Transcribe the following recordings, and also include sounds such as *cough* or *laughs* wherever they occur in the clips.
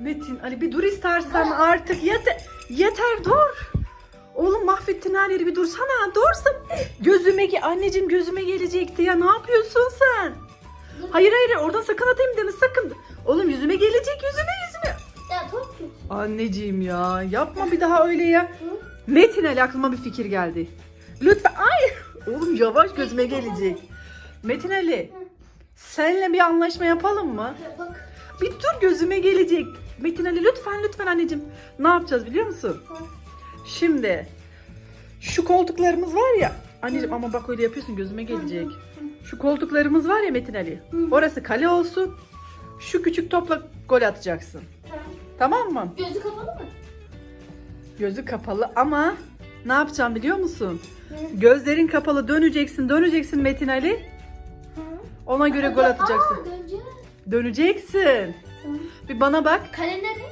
Metin Ali bir dur istersen artık yeter. Yeter dur. Oğlum mahvettin her yeri bir dursana. Dursun. Gözüme ge anneciğim gözüme gelecekti ya. Ne yapıyorsun sen? Hayır hayır oradan sakın atayım deme sakın. Oğlum yüzüme gelecek yüzüme yüzüme. Ya çok kötü. Anneciğim ya yapma bir daha öyle ya. Metin Ali aklıma bir fikir geldi. Lütfen ay oğlum yavaş gözüme gelecek. Metin Ali senle bir anlaşma yapalım mı? Bak. Bir dur gözüme gelecek. Metin Ali lütfen lütfen anneciğim. Ne yapacağız biliyor musun? Hı. Şimdi şu koltuklarımız var ya. Anneciğim ama bak öyle yapıyorsun gözüme gelecek. Şu koltuklarımız var ya Metin Ali. Hı. Orası kale olsun. Şu küçük topla gol atacaksın. Tamam. Tamam mı? Gözü kapalı mı? Gözü kapalı ama ne yapacağım biliyor musun? Hı. Gözlerin kapalı döneceksin döneceksin Metin Ali. Hı. Ona göre gol atacaksın. Aa, döneceğim. Döneceksin. Bir bana bak. Kale nerede?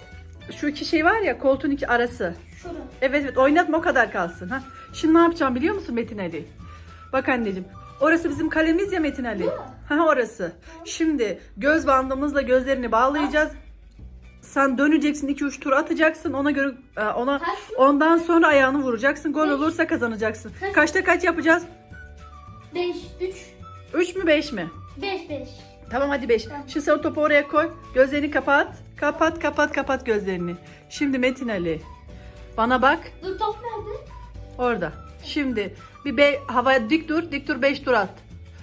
Şu iki şey var ya koltuğun iki arası. Şurada. Evet evet oynatma o kadar kalsın. Ha. Şimdi ne yapacağım biliyor musun Metin Ali? Bak anneciğim. Orası bizim kalemiz ya Metin Ali. Ha orası. Şimdi göz bandımızla gözlerini bağlayacağız. Sen döneceksin 2-3 tur atacaksın. Ona göre e, ona ondan sonra ayağını vuracaksın. Gol olursa kazanacaksın. Kaç? Kaçta kaç yapacağız? 5, 3, 3 mü 5 mi? 5, 5. Tamam hadi 5. Tamam. Şimdi sen o topu oraya koy. Gözlerini kapat. Kapat kapat kapat gözlerini. Şimdi Metin Ali. Bana bak. Dur top nerede? Orada. Şimdi bir be havaya dik dur. Dik dur 5 tur at.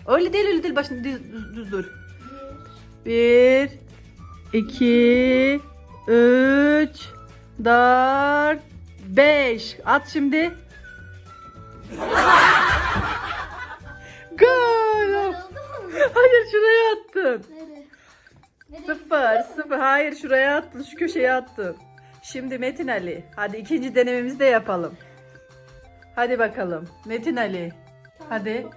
Öyle değil öyle değil. Başını düz, düz, düz dur. 1 2 3 4 5 At şimdi. *laughs* *laughs* Hayır şuraya attın. Nerede? Sıfır sıfır. Hayır şuraya attın. Şu köşeye attın. Şimdi Metin Ali. Hadi ikinci denememizi de yapalım. Hadi bakalım. Metin Ali. Tamam. Hadi.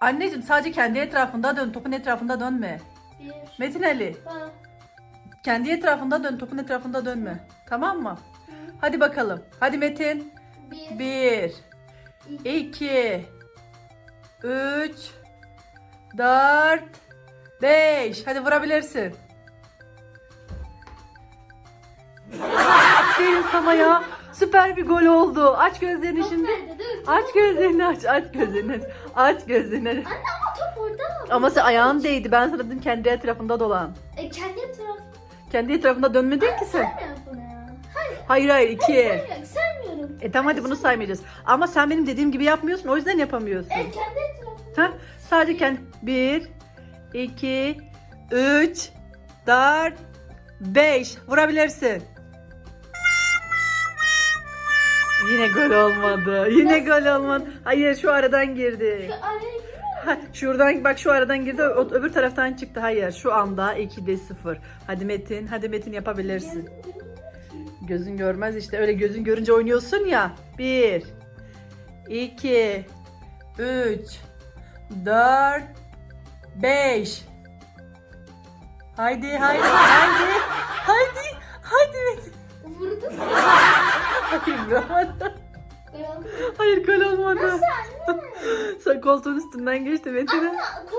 Anneciğim sadece kendi etrafında dön. Topun etrafında dönme. Bir. Metin Ali. Ha. Kendi etrafında dön. Topun etrafında dönme. Tamam mı? Hadi bakalım. Hadi Metin. Bir. Bir. iki, iki, Üç. Dört. Beş. Hadi vurabilirsin. Aferin sana ya. Süper bir gol oldu. Aç gözlerini şimdi. nerede? Dur. Aç gözlerini aç. Aç gözlerini aç. Aç gözlerini aç. Anne ama top orada. Ama sen ayağın değdi. Ben sana dedim kendi etrafında dolan. E, kendi tarafı. Kendi etrafında dönmedin ki sen. Hayır. Hayır hayır iki. Saymıyorum. Saymıyorum. E tamam hadi bunu saymayacağız. Ama sen benim dediğim gibi yapmıyorsun. O yüzden yapamıyorsun. E, kendi tarafı. Ha? Sadece kendi. Bir, iki, üç, dört, beş. Vurabilirsin. Yine gol olmadı. Yine gol olmadı. Hayır şu aradan girdi. Şu araya. Ha, şuradan bak şu aradan girdi. O, öbür taraftan çıktı. Hayır şu anda 2'de 0. Hadi Metin. Hadi Metin yapabilirsin. Gözün görmez işte. Öyle gözün görünce oynuyorsun ya. 1 2 3 4 5 Haydi haydi haydi. Haydi. Haydi. Vurdum. Hayır? Hayır olmadı. Nasıl anne? Sen koltuğun üstünden geçti Metin'e. Ko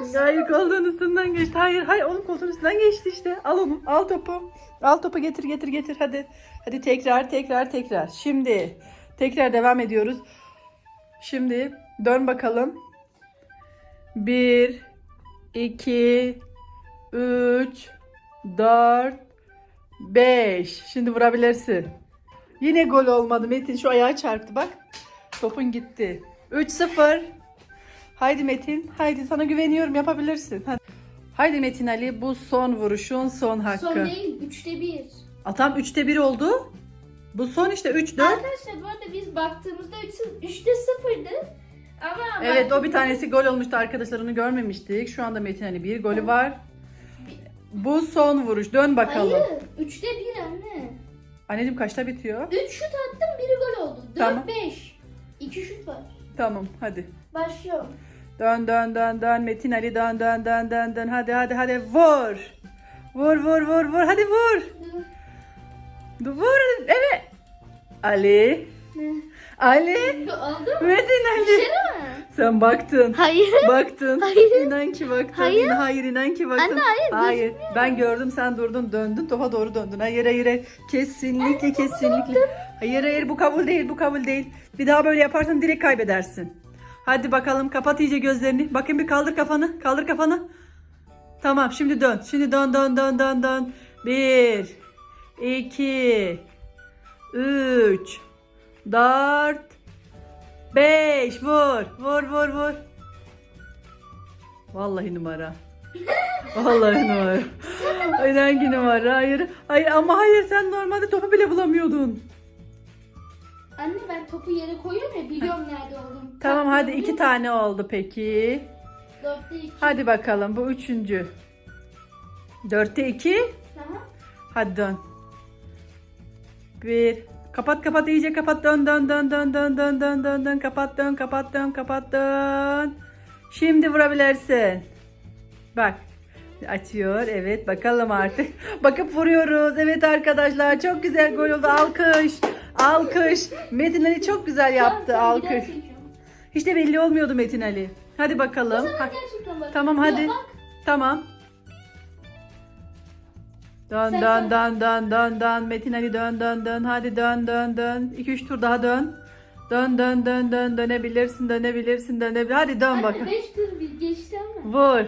nasıl? Hayır koltuğun üstünden geçti. Hayır hayır oğlum koltuğun üstünden geçti işte. Al onu. Al topu. Al topu getir getir getir hadi. Hadi tekrar tekrar tekrar. Şimdi tekrar devam ediyoruz. Şimdi dön bakalım. 1 2 3 4 5 Şimdi vurabilirsin. Yine gol olmadı. Metin şu ayağa çarptı bak. Topun gitti. 3-0. Haydi Metin. Haydi sana güveniyorum yapabilirsin. Hadi. Haydi Metin Ali bu son vuruşun son hakkı. Son değil 3'te 1. A, tam 3'te 1 oldu. Bu son işte 3-4. Arkadaşlar bu arada biz baktığımızda 3'te 0'dı. Evet o bir tanesi gol olmuştu arkadaşlarını görmemiştik. Şu anda Metin Ali bir golü var. Bu son vuruş. Dön bakalım. Hayır. Üçte bir anne. Anneciğim kaçta bitiyor? Üç şut attım biri gol oldu. Dört Tamam. beş. İki şut var. Tamam hadi. Başlıyorum. Dön dön dön dön Metin Ali dön dön dön dön dön. Hadi hadi hadi vur. Vur vur vur vur hadi vur. Vur evet. Ali. Ne? Ali. Oldu mu? Metin Ali. Dışarı mı? Sen baktın. Hayır. Baktın. Hayır. İnan ki baktın. Hayır. Hayır inan ki baktın. Anne, hayır, Hayır. Ben gördüm sen durdun döndün topa doğru döndün. Hayır hayır hayır. Kesinlikle kesinlikle. Hayır hayır bu kabul değil bu kabul değil. Bir daha böyle yaparsan direkt kaybedersin. Hadi bakalım kapat iyice gözlerini. Bakın bir kaldır kafanı. Kaldır kafanı. Tamam şimdi dön. Şimdi dön dön dön dön dön. Bir. iki, Üç. Dört. Beş. Vur. Vur vur vur. Vallahi numara. Vallahi numara. Ay hangi numara? Hayır. Hayır ama hayır sen normalde topu bile bulamıyordun. Anne ben topu yere koyuyorum ya biliyorum nerede olduğunu. Tamam hadi iki tane oldu peki. Dörtte iki. Hadi bakalım bu üçüncü. Dörtte iki. Tamam. Hadi dön. Bir. Kapat kapat iyice kapat dön dön dön dön dön dön dön dön dön kapat dön kapat dön kapat dön. Şimdi vurabilirsin. Bak. Açıyor. Evet bakalım artık. *laughs* Bakıp vuruyoruz. Evet arkadaşlar çok güzel gol oldu. Alkış. Alkış. Metin Ali çok güzel yaptı. Alkış. Hiç de belli olmuyordu Metin Ali. Hadi bakalım. Ha. Tamam, hadi. Tamam. Dön Sen- dön dön dön dön dön Metin Ali dön dön dön hadi dön dön dön 2 3 tur daha dön. Dön dön dön dön dönebilirsin dönebilirsin dönebilirsin. Hadi dön Anne bakalım. beş tur bir geçti ama. Vur.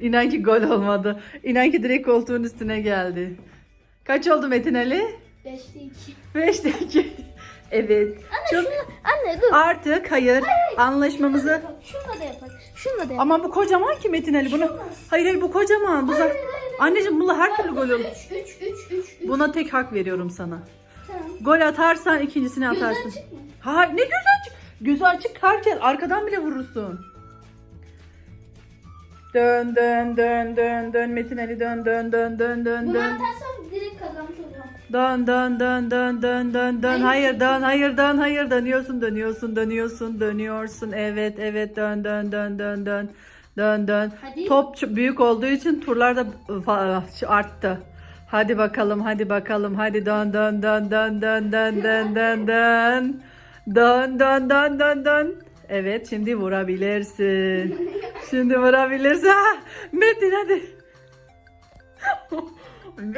İnan ki gol olmadı. İnan ki direkt koltuğun üstüne geldi. Kaç oldu Metin Ali? Beşte iki. 5'te 2. *laughs* evet. Çok Anne dur. artık hayır anlaşmamızı Şunla da yapak. Şunla da yapak. ama bu kocaman ki Metin Ali bunu. Hayır hayır bu kocaman. Bu za- Anneciğim bununla her türlü gol olur. 3 3 3 3 3. Buna tek hak veriyorum sana. Tamam. Gol atarsan ikincisini Gözü atarsın. açık mı? Ha ne gözü açık? Gözü açık herkes arkadan bile vurursun. Dön dön dön dön dön Metin Ali dön dön dön dön dön Bunu dön. atarsam direkt kazanmış olurum. Dön dön dön dön dön dön dön. Hayır dön hayır dön hayır dönüyorsun dönüyorsun dönüyorsun dönüyorsun. Evet evet dön dön dön dön dön. Dön dön. Hadi. Top büyük olduğu için turlar da fa- arttı. Hadi bakalım hadi bakalım hadi dön dön dön dön dön dön dön dön dön. Dön dön dön dön dön. Evet şimdi vurabilirsin. *laughs* Şimdi vurabilirsin. Ha, Metin hadi.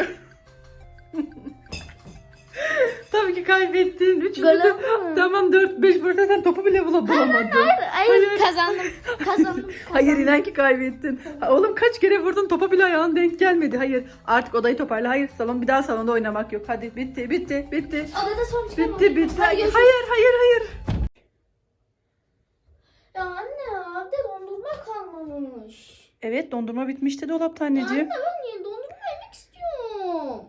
*laughs* Tabii ki kaybettin. Üçüncü? Tamam 4 5 burada sen topu bile bula- bulamadın. Hayır, Hayır. kazandım. Kazandım. *laughs* Hayır inan ki kaybettin. Ha, Oğlum kaç kere vurdun topa bile ayağın denk gelmedi. Hayır artık odayı toparla. Hayır salon bir daha salonda oynamak yok. Hadi bitti bitti bitti. Odada son Bitti bitti. Hadi Hayır görüşürüz. hayır hayır. Ya anne evde dondurma kalmamış. Evet dondurma bitmişti dolapta anneciğim. anne ben yeni dondurma yemek istiyorum.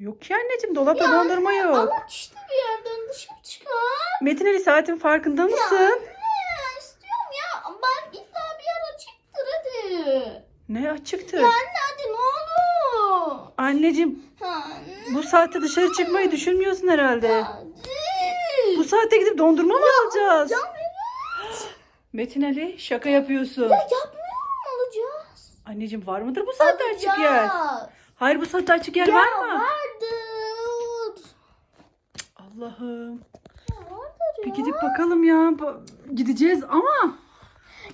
Yok ki anneciğim dolapta Ya dondurma yok. Avuç işte bir yerden dışarı çıkar. Metin Ali saatin farkında mısın? Anne istiyorum ya. Ben illa bir yer açıktır hadi. Ne açıktı? Ya anne hadi ne olur. Anneciğim Anne. bu saatte dışarı çıkmayı düşünmüyorsun herhalde. Hadi. Bu saatte gidip dondurma mı alacağız? Can evet. Metin Ali şaka yapıyorsun. Ya yapmıyorum alacağız. Anneciğim var mıdır bu saatte açık yer? Alacağız. Hayır bu saatte açık yer Ya var mı? vardır. Allah'ım. Ya vardır Bir ya. gidip bakalım ya. Ba- Gideceğiz ama.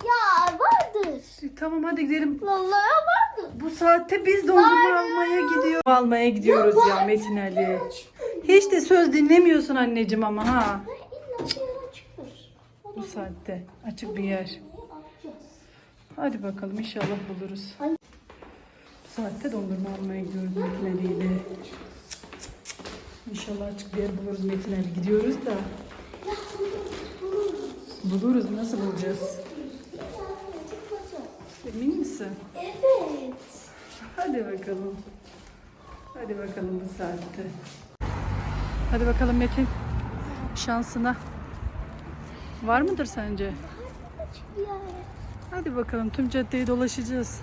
Ya vardır. Tamam hadi gidelim. Vallahi vardır. Bu saatte biz dondurma almaya gidiyoruz. Almaya gidiyoruz ya, Metin Ali. Hiç de söz dinlemiyorsun anneciğim ama ha. Bu saatte açık bir yer. Hadi bakalım inşallah buluruz. Bu saatte dondurma almaya gidiyoruz Metin Ali ile. İnşallah açık bir yer buluruz Metin Ali. Gidiyoruz da. Buluruz. Nasıl bulacağız? Emin misin? Evet. Hadi bakalım. Hadi bakalım bu saatte. Hadi bakalım Metin. Şansına. Var mıdır sence? Hadi bakalım tüm caddeyi dolaşacağız.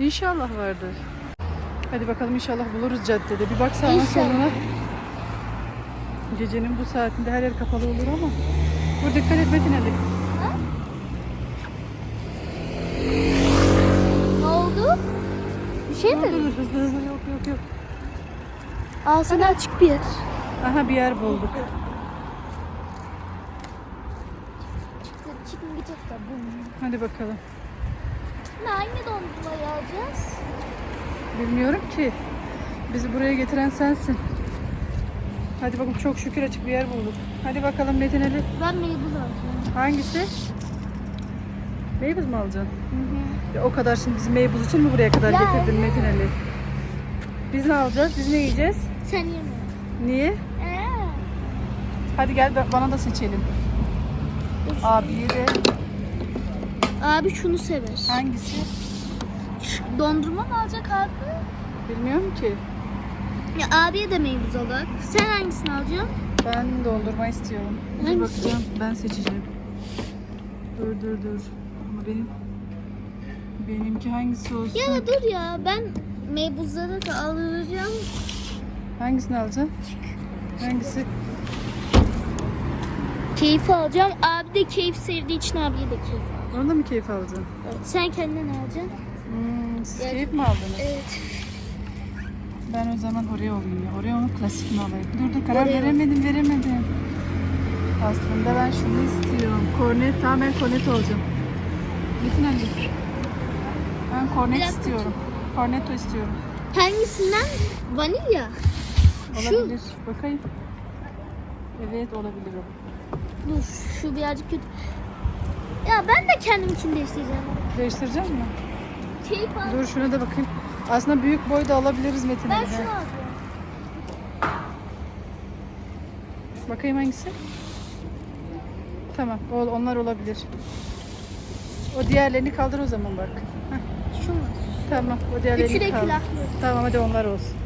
İnşallah vardır. Hadi bakalım inşallah buluruz caddede. Bir bak sağına soluna. Gecenin bu saatinde her yer kapalı olur ama. Dur dikkat et Metin Ali. Ne oldu? Bir şey mi? Dur, hızlı hızlı yok yok yok. Ağzına açık bir yer. Aha bir yer bulduk. Çıktı, çıkmayacak da bu. Hadi bakalım. Ne hangi dondurmayı alacağız? Bilmiyorum ki. Bizi buraya getiren sensin. Hadi bakalım çok şükür açık bir yer bulduk. Hadi bakalım Metin Ali. Ben meybuz alacağım. Hangisi? Meybuz mu alacaksın? Hı hı. Ya o kadar şimdi bizi meybuz için mi buraya kadar Ya getirdin evet. Metin Ali? Biz ne alacağız? Biz ne yiyeceğiz? Sen yeme. Niye? Ee, Hadi gel ba- bana da seçelim. Abiye de Abi şunu sever. hangisi? Dondurma mı alacak abi? Bilmiyorum ki. Ya abiye de meybuz alak. Sen hangisini alacaksın? Ben dondurma istiyorum. Dur Hangisi? bakacağım. Ben seçeceğim. Dur dur dur. Ama benim benimki hangisi olsun? Ya dur ya ben meybuzları da alacağım. Hangisini alacaksın? Hangisi? Keyif alacağım. Abi de keyif sevdiği için abiye de keyif alacağım. Onu da mı keyif alacaksın? Sen kendine ne alacaksın? Hmm, siz Evet. keyif mi aldınız? Evet. Ben o zaman Oreo alayım ya. Oreo'nun klasikini alayım. Dur dur karar Oreo. veremedim veremedim. Aslında ben şunu istiyorum. Kornet, tamam ben kornet olacağım. Metin Ali. Ben kornet dakika. istiyorum. Cornetto istiyorum. Hangisinden? Vanilya. Şu. Olabilir. Bakayım. Evet olabilir o. Dur şu birazcık kötü. Ya ben de kendimkini değiştireceğim. Değiştireceğim mi? Keyif al. Dur şuna da bakayım. Aslında büyük boy da alabiliriz Metin Ben şunu alacağım. Bakayım hangisi? Tamam, o, onlar olabilir. O diğerlerini kaldır o zaman bak. Heh, Şu mu? tamam, o diğerlerini Üçü de kaldır. külahlı. Tamam hadi onlar olsun.